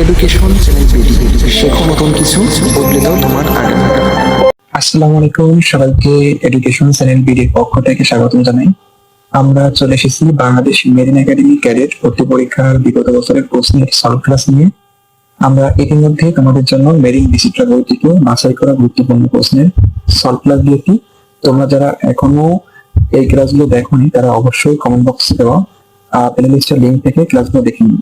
Education শেখো নতুন কিছু, বদলে দাও তোমার আসসালামু আলাইকুম, সবাইকে এডুকেশন চ্যানেল পক্ষ থেকে জানাই। আমরা চলে এসেছি বাংলাদেশ মেরিন একাডেমি ক্যাডেট ভর্তি পরীক্ষার বিগত বছরের প্রশ্নের সলভ ক্লাস নিয়ে। আমরা ইতিমধ্যে তোমাদের জন্য মেরিন ডিসিপ্লিন বই থেকে বাছাই করা গুরুত্বপূর্ণ প্রশ্নের সলভ ক্লাস দিয়েছি। তোমরা যারা এখনও এই ক্লাসগুলো দেখোনি, তারা অবশ্যই কমেন্ট বক্সে দেওয়া প্লে লিস্টের লিঙ্ক থেকে ক্লাসগুলো দেখে নিন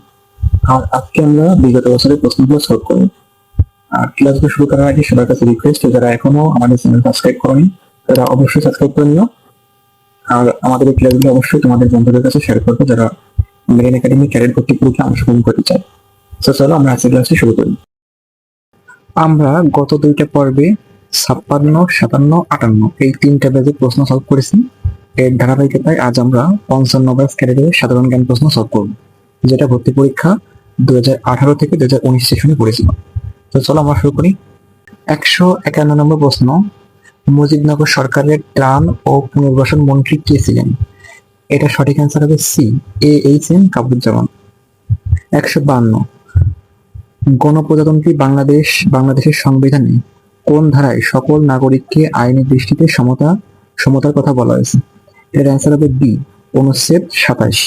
আর আজকে আমরা বিগত বছরের প্রশ্নগুলো সলভ করব। আর ক্লাসগুলো শুরু করার আগে সবার কাছে রিকোয়েস্ট যারা এখনও আমাদের চ্যানেল সাবস্ক্রাইব করেনি, তারা অবশ্যই সাবস্ক্রাইব করে নিও। আর আমাদের এই ক্লাসগুলো অবশ্যই তোমাদের বন্ধুদের কাছে শেয়ার করবে যারা মেরিন একাডেমি ক্যারিয়ার অংশগ্রহণ করতে চায়। চলো আমরা আজকের ক্লাসটি শুরু করি। আমরা গত দুইটা পর্বে ছাপ্পান্ন, সাতান্ন, আটান্ন এই তিনটা ব্যাচের প্রশ্ন সলভ করেছি। এর ধারাবাহিকতায় আজ আমরা পঞ্চান্ন ব্যাচ ক্যারিয়ারের সাধারণ জ্ঞান প্রশ্ন সলভ করব, যেটা ভর্তি পরীক্ষা দু থেকে দু হাজার উনিশ সেশনে পড়েছিল। তো চলো আমরা শুরু করি। একশো একান্ন নম্বর প্রশ্ন মুজিবনগর সরকারের ত্রাণ ও পুনর্বাসন মন্ত্রী কে ছিলেন? এটা সঠিক অ্যান্সার হবে C, A H M Kabuzzaman একশো বান্ন। গণপ্রজাতন্ত্রী বাংলাদেশ, বাংলাদেশের সংবিধানে কোন ধারায় সকল নাগরিককে আইনি দৃষ্টিতে সমতা, সমতার কথা বলা হয়েছে? এর অ্যান্সার হবে বি, অনুচ্ছেদ সাতাশ।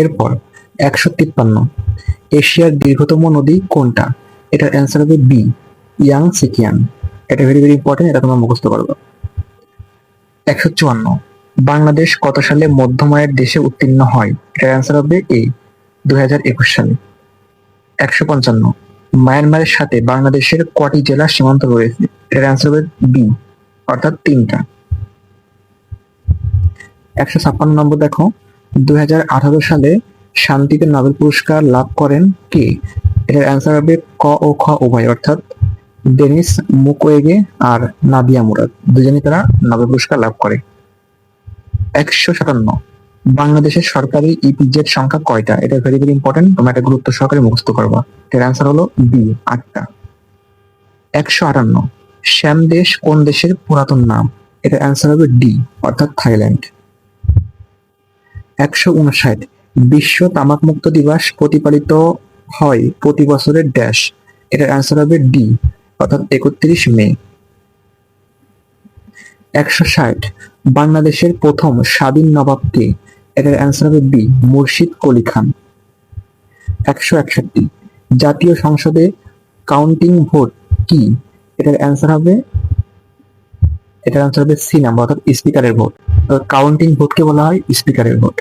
এরপর একশো তিপ্পান্ন। এশিয়ার দীর্ঘতম নদী কোনটা? এটার অ্যান্সার হবে বি ইয়াং সিকিয়ান। এটা ভেরি ভেরি ইম্পর্টেন্ট এটা তোমরা মুখস্থ করবে। একশো চুয়ান্ন। বাংলাদেশ কত সালে মধ্যমায়ের দেশে উত্তীর্ণ হয়? এটার অ্যান্সার হবে এ দুই হাজার একুশ সালে। একশো পঞ্চান্ন। মায়ানমারের সাথে বাংলাদেশের কটি জেলা সীমান্ত রয়েছে? এটার অ্যান্সার হবে বি অর্থাৎ তিনটা। একশো ছাপ্পান্ন নম্বর দেখো। দু হাজার আঠারো সালে শান্তিতে নোবেল পুরস্কার লাভ করেন কে? এটার অ্যান্সার হবে ক ও খ উভয়, অর্থাৎ ডেনিস মুকোয়েগে আর নাদিয়া মুরাদ। দুজনেই তারা নোবেল পুরস্কার লাভ করে। একশো সাতান্ন। বাংলাদেশের সরকারি ইপিজেড সংখ্যা কয়টা? এটা ভেরি ভেরি ইম্পর্টেন্ট তোমরা এটা গুরুত্ব সহকারে মুখস্থ করবা। এর অ্যান্সার হলো বি আটটা। একশো আটান্ন। শ্যাম দেশ কোন দেশের পুরাতন নাম? এটার অ্যান্সার হবে ডি অর্থাৎ থাইল্যান্ড। একশো উনষাট। বিশ্ব তামাক মুক্ত দিবস প্রতিপালিত হয় প্রতি বছরের ড্যাশ। এটার অ্যান্সার হবে ডি অর্থাৎ একত্রিশ মে। একশো ষাট। বাংলাদেশের প্রথম স্বাধীন নবাবকে এটার অ্যান্সার হবে বি মুর্শিদ কলি খান। একশো একষট্টি। জাতীয় সংসদে কাউন্টিং ভোট কি? এটার অ্যান্সার হবে এটার অ্যান্সার হবে সি নাম্বার অর্থাৎ স্পিকারের ভোট কাউন্টিং ভোটকে বলা হয়? স্পিকারের ভোট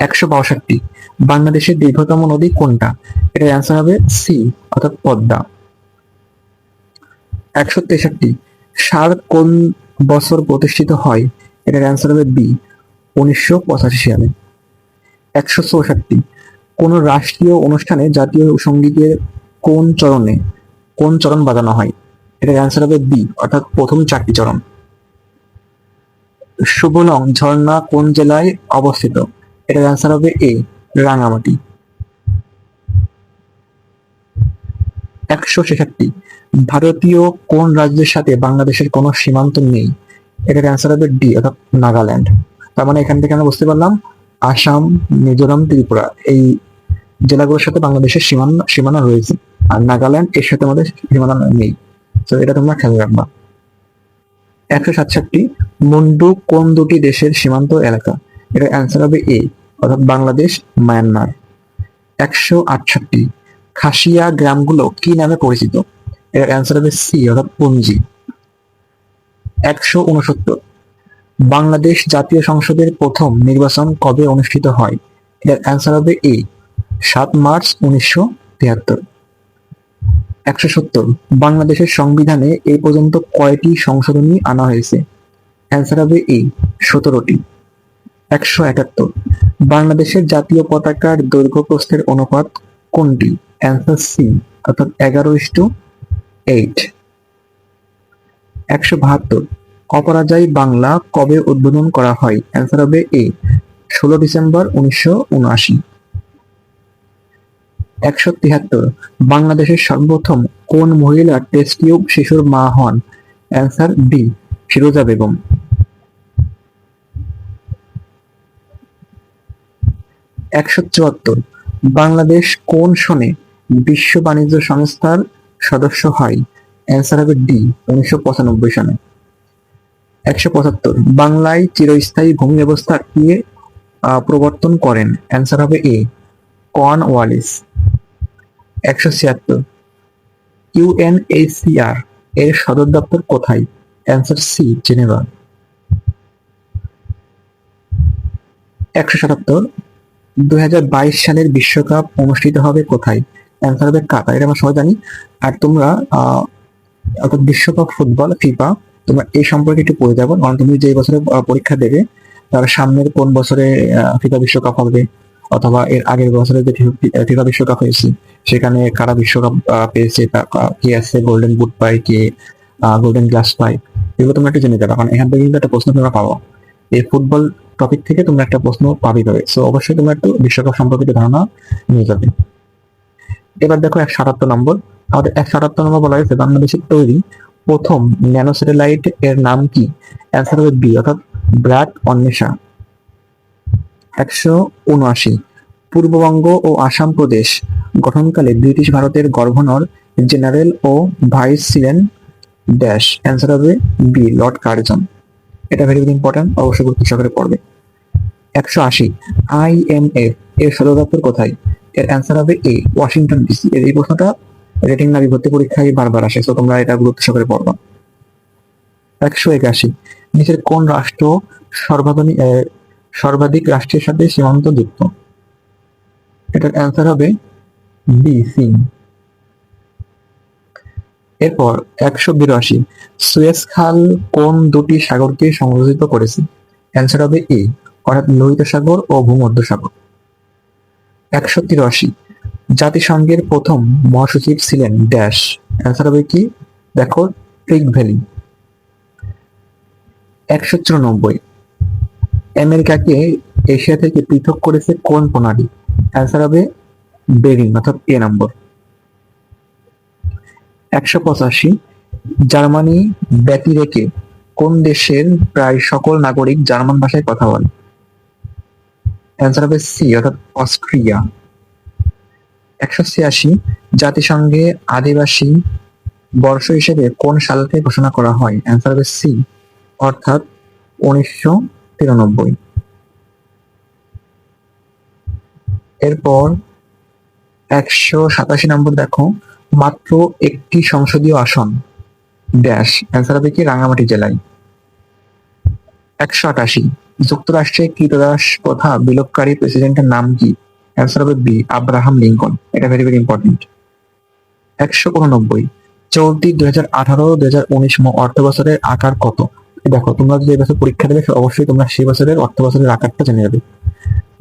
একশো বাষট্টি। বাংলাদেশের দীর্ঘতম নদী কোনটা? এটার অ্যান্সার হবে সি অর্থাৎ পদ্মা। একশো তেষট্টি। সার কোন বছর প্রতিষ্ঠিত হয়? এটার অ্যান্সার হবে বি উনিশশো পঁচাশি সালে। একশো চৌষট্টি। কোন রাষ্ট্রীয় অনুষ্ঠানে জাতীয় সঙ্গীতের কোন চরণে, কোন চরণ বাজানো হয়? এটার অ্যান্সার হবে বি অর্থাৎ প্রথম চারটি চরণ। সুবলং ঝর্ণা কোন জেলায় অবস্থিত? এটার অ্যান্সার হবে এ রাঙামাটি। একশো ছেষট্টি, ভারতীয় কোন রাজ্যের সাথে বাংলাদেশের কোনো সীমান্ত নেই? এটার অ্যান্সার হবে ডি অর্থাৎ নাগাল্যান্ড। তার মানে এখান থেকে আমরা বুঝতে পারলাম, আসাম, মিজোরাম, ত্রিপুরা, এই জেলাগুলোর সাথে বাংলাদেশের সীমানা সীমানা রয়েছে। আর নাগাল্যান্ড এর সাথে আমাদের সীমানা নেই। তো এটা তোমরা খেয়াল রাখবা। একশো সাতষট্টি মুন্ডু কোন দুটি দেশের সীমান্ত এলাকা? এটার অ্যান্সার হবে এ অর্থাৎ বাংলাদেশ, মায়ানমার। একশো আটষট্টি খাসিয়া গ্রামগুলো কি নামে পরিচিত? এর অ্যান্সার হবে সি অর্থাৎ পঞ্জি। একশো উনসত্তর বাংলাদেশ জাতীয় সংসদের প্রথম নির্বাচন কবে অনুষ্ঠিত হয়? এর অ্যান্সার হবে এ সাত মার্চ উনিশশো তিয়াত্তর একশো সত্তর। বাংলাদেশের সংবিধানে এই পর্যন্ত কয়টি সংশোধনী আনা হয়েছে? অ্যান্সার হবে এ, সতেরোটি। একশো একাত্তর। বাংলাদেশের জাতীয় পতাকার দৈর্ঘ্য প্রস্থের অনুপাত কোনটি? অ্যান্সার সি, অর্থাৎ এগারো ইস টু এইট। একশো বাহাত্তর। অপরাজয় বাংলা কবে উদ্বোধন করা হয়? অ্যান্সার হবে এ, ষোলো ডিসেম্বর উনিশশো উনআশি। একশো তিয়াত্তর বাংলাদেশের সর্বপ্রথম কোন মহিলা টেস্ট টিউব শিশুর মা হন? Answer B Firoza Begum. একশো চুয়াত্তর। বাংলাদেশ কোন সনে বিশ্ব বাণিজ্য সংস্থার সদস্য হয়? অ্যান্সার হবে ডি উনিশশো পঁচানব্বই সনে। একশো পঁচাত্তর। বাংলায় চিরস্থায়ী ভূমি ব্যবস্থা কে প্রবর্তন করেন? অ্যান্সার হবে এ কর্ন ওয়ালিস একশো ছিয়াত্তর। ইউএনএইচসিআর এর সদর দপ্তর কোথায়? Answer C, Geneva. একশো সাতাত্তর। দুই সালের বিশ্বকাপ অনুষ্ঠিত হবে কোথায়? অ্যান্সার হবে কাতার, এটা আমরা সবাই জানি। আর তোমরা অর্থাৎ বিশ্বকাপ ফুটবল, ফিফা, তোমরা এই সম্পর্কে একটু পড়ে যাব, কারণ তুমি যে বছরে পরীক্ষা দেবে, তার সামনের কোন বছরে ফিফা বিশ্বকাপ হবে, অথবা এর আগের বছরে যে ফিফা বিশ্বকাপ হয়েছে সেখানে কারা বিশ্বকাপ পেয়েছে কে আছে গোল্ডেন বুট পায়, কে গোল্ডেন গ্লাস পায়, এগুলো তোমরা একটু জেনে যাবে। কারণ এখান থেকে কিন্তু একটা প্রশ্ন তোমরা পাবো। এই ফুটবল টপিক থেকে তোমরা একটা প্রশ্ন পাবি পাবে সো অবশ্যই তোমরা একটু বিশ্বকাপ সম্পর্কিত ধারণা নিয়ে যাবে। এবার দেখো এক সাতাত্তর নম্বর। আমাদের এক সাতাত্তর নম্বর বলা হয়েছে, বাংলাদেশের তৈরি প্রথম ন্যানো স্যাটেলাইট এর নাম কি? অ্যান্সার হবে বি অর্থাৎ ব্র্যাক অন্বেষা। একশো উনআশি। পূর্ববঙ্গ ও আসাম প্রদেশ। গঠনকালে ব্রিটিশ ভারতের গভর্নর জেনারেল ও ভাইস ছিলেন ড্যাশ। অ্যান্সার হবে বি, লর্ড কার্জন। এটা ভেরি ভেরি ইম্পর্টেন্ট অবশ্যই গুরুত্ব সহকারে পড়বে। একশো আশি, আই আইএমএফ এর সদর দপ্তর কোথায়? এর অ্যান্সার হবে এ, ওয়াশিংটন ডিসি এর এই প্রশ্নটা রেটিং নারী ভর্তি পরীক্ষায় বারবার আসে তো তোমরা এটা গুরুত্ব সহকারে পড়বা। একশো একাশি নিচের কোন রাষ্ট্র সর্বাধিক সর্বাধিক রাষ্ট্রের সাথে সীমান্ত যুক্ত এটার অ্যান্সার হবে বি সি এরপর একশো বিরাশি, সুয়েজ খাল কোন দুটি সাগরকে সংযোজিত করেছে? অ্যান্সার হবে এ অর্থাৎ লোহিত সাগর ও ভূমধ্য সাগর। একশো তিরাশি, জাতিসংঘের প্রথম মহাসচিব ছিলেন ড্যাশ। অ্যান্সার হবে কি? দেখো ট্রিক ভ্যালি একশো চুরানব্বই, আমেরিকাকে এশিয়া থেকে পৃথক করেছে কোন প্রণালী? অ্যান্সার হবে বেরিং অর্থাৎ এ নম্বর। একশো পঁচাশি, জার্মানি ব্যতি রেখে কোন দেশের প্রায় সকল নাগরিক জার্মান ভাষায় কথা বলে? অ্যান্সার হবে সি অর্থাৎ অস্ট্রিয়া। একশো ছিয়াশি, জাতিসংঘে আদিবাসী বর্ষ হিসেবে কোন সালকে ঘোষণা করা হয়? অ্যান্সার হবে সি অর্থাৎ উনিশশো তিরানব্বই। এরপর একশো সাতাশি নম্বর দেখো, মাত্র একটি সংসদীয় আসন। ড্যাশ, অ্যান্সার হবে কি? রাঙামাটি জেলায়। একশো আটাশি। যুক্তরাষ্ট্রে কীটদাস প্রথা বিলোপকারী প্রেসিডেন্টের নাম কি? অ্যান্সার হবে বি, আব্রাহাম লিঙ্কন। এটা ভেরি ভেরি ইম্পর্টেন্ট একশো উননব্বই। চলতি দুই হাজার আঠারো, দুই হাজার উনিশ অর্থ বছরের আকার কত? দেখো, তোমরা যদি এবছর পরীক্ষা দেবে, অবশ্যই তোমরা সেই বছরের অর্থ বছরের আকারটা জেনে যাবে।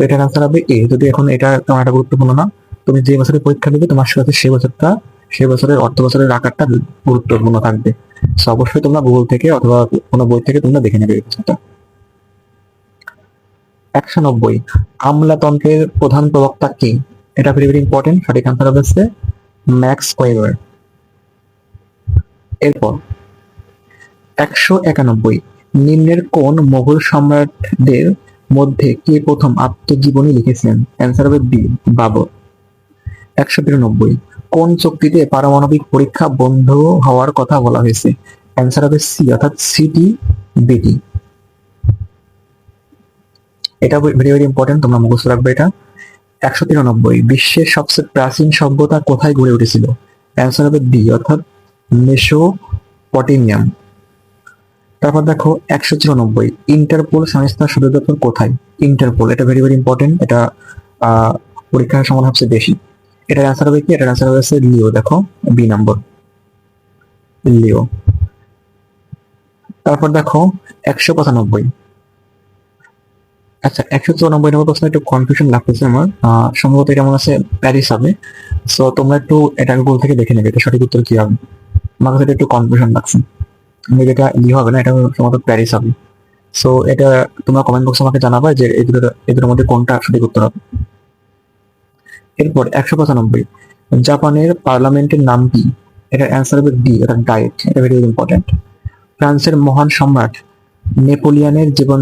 এটার আনসার হবে এ যদি এখন এটা তেমন একটা গুরুত্বপূর্ণ না তুমি যে বছরে পরীক্ষা দেবে, তোমার সাথে সে বছরটা, সে বছরের অর্থ বছরের আকারটা গুরুত্বপূর্ণ থাকবে। অবশ্যই তোমরা গুগল থেকে অথবা কোনো বই থেকে তোমরা দেখে নেবে বিষয়টা একশো নব্বই। আমলাতন্ত্রের প্রধান প্রবক্তা কে? এটা ভেরি ভেরি ইম্পর্টেন্ট সঠিক আনসার হচ্ছে ম্যাক্স ওয়েবার এরপর, একশো একানব্বই। নিম্নের কোন মোগল সম্রাটদের মধ্যে কে প্রথম আত্মজীবনী লিখেছিলেন? অ্যান্সার হবে বি বাবর। একশো বিরানব্বই কোন চুক্তিতে পারমাণবিক পরীক্ষা বন্ধ হওয়ার কথা বলা হয়েছে? অ্যান্সার হবে সি অর্থাৎ সিটি বিটি এটা ভেরি ভেরি ইম্পর্টেন্ট তোমরা মুখস্থ রাখবে এটা। একশো তিরানব্বই, বিশ্বের সবচেয়ে প্রাচীন সভ্যতা কোথায় গড়ে উঠেছিল? অ্যান্সার হবে ডি অর্থাৎ মেসোপটেমিয়াম। তারপর দেখো, একশো চুরানব্বই ইন্টারপোল সংস্থার সদর দপ্তর কোথায়? ইন্টারপোল, এটা ভেরি ভেরি ইম্পর্টেন্ট এটা পরীক্ষার সমান সবচেয়ে বেশি। এটার অ্যান্সার হবে কি এটার অ্যান্সার হবে লিও, দেখো বি নম্বর লিও। তারপর দেখো, একশো পঁচানব্বই। আচ্ছা একশো চুরানব্বই নম্বর প্রশ্ন একটু কনফিউশন লাগতেছে আমার। সম্ভবত এটা মনে আছে প্যারিস হবে। সো তোমরা একটু এটা গুগল থেকে দেখে নেবে, এটা সঠিক উত্তর কি হবে। আমার কাছে এটা একটু কনফিউশন লাগছে। যেটা ই হবে না, এটা সম্ভবত প্যারিস হবে। সো এটা তোমরা কমেন্ট বক্সে আমাকে জানাবে যে এই দুটোর মধ্যে কোনটা সঠিক উত্তর হবে। এরপর একশো পঁচানব্বই। জাপানের পার্লামেন্টের নাম কি? এটার অ্যান্সার হবে ডি এটা ডায়েট এটা ভেরি ইম্পর্টেন্ট ফ্রান্সের মহান সম্রাট নেপোলিয়ানের জীবন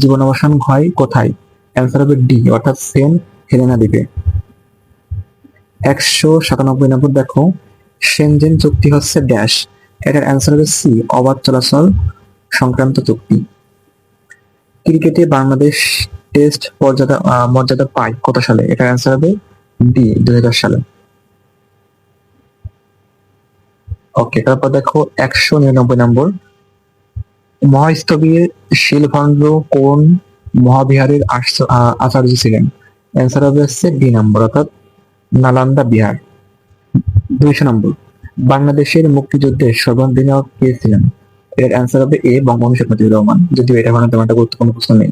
জীবনাবসান হয় কোথায়? অ্যান্সার হবে ডি অর্থাৎ সেন্ট হেলেনা দ্বীপে। একশো সাতানব্বই নম্বর দেখো সেনজেন চুক্তি হচ্ছে ড্যাশ এটার অ্যান্সার হবে সি অবাধ চলাচল সংক্রান্ত চুক্তি। ক্রিকেটে বাংলাদেশ টেস্ট মর্যাদা মর্যাদা পায় কত সালে? এটার অ্যান্সার হবে দুই হাজার সালে। ওকে, তারপর দেখো একশো নিরানব্বই নম্বর। মহাস্তবীর শিলভঙ্গ কোন মহাবিহারের আচার্য ছিলেন? অ্যান্সার হবে হচ্ছে বি নম্বর, অর্থাৎ নালন্দা বিহার। দুইশো নম্বর, বাংলাদেশের মুক্তিযুদ্ধে সর্বাধিনায়ক কে ছিলেন? এর অ্যান্সার হবে এ, বঙ্গবন্ধু শেখ মুজিবুর রহমান। যদিও এটা কোনো তেমন একটা গুরুত্বপূর্ণ প্রশ্ন নেই।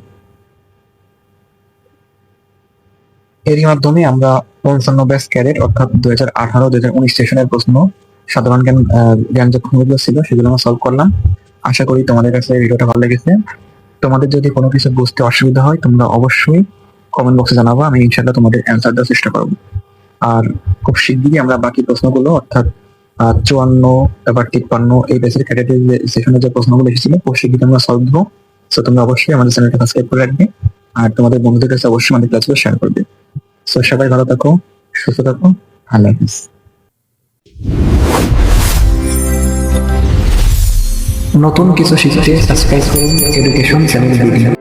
এরই মাধ্যমে আমরা পঞ্চান্ন ব্যাস ক্যারেট অর্থাৎ দুই হাজার আঠারো, দুই হাজার উনিশ সেশনের প্রশ্ন, সাধারণ জ্ঞান জ্ঞান যে প্রশ্নগুলো ছিল, সেগুলো আমরা সলভ করলাম। আশা করি তোমাদের কাছে ভিডিওটা ভালো লেগেছে। তোমাদের যদি কোনো কিছু বুঝতে অসুবিধা হয়, তোমরা অবশ্যই কমেন্ট বক্সে জানাব, আমি ইনশাল্লাহ তোমাদের অ্যান্সার দেওয়ার চেষ্টা করব। আর খুব শিগগিরই আমরা বাকি প্রশ্নগুলো, অর্থাৎ চুয়ান্ন তারপর তিপ্পান্ন, এই বেসের ক্যাটাগরি সেশনে যে প্রশ্নগুলো এসেছিল, খুব শিগগিরই আমরা সলভ দেবো। তো তোমরা অবশ্যই আমাদের চ্যানেলটা সাবস্ক্রাইব করে রাখবে। আর তোমাদের বন্ধুদের কাছে অবশ্যই আমাদের ক্লাসগুলো শেয়ার করবে সো সবাই ভালো থাকো সুস্থ থাকো আল্লাহ নতুন কিছু শিখতে সাবস্ক্রাইব করুন এডুকেশন চ্যানেল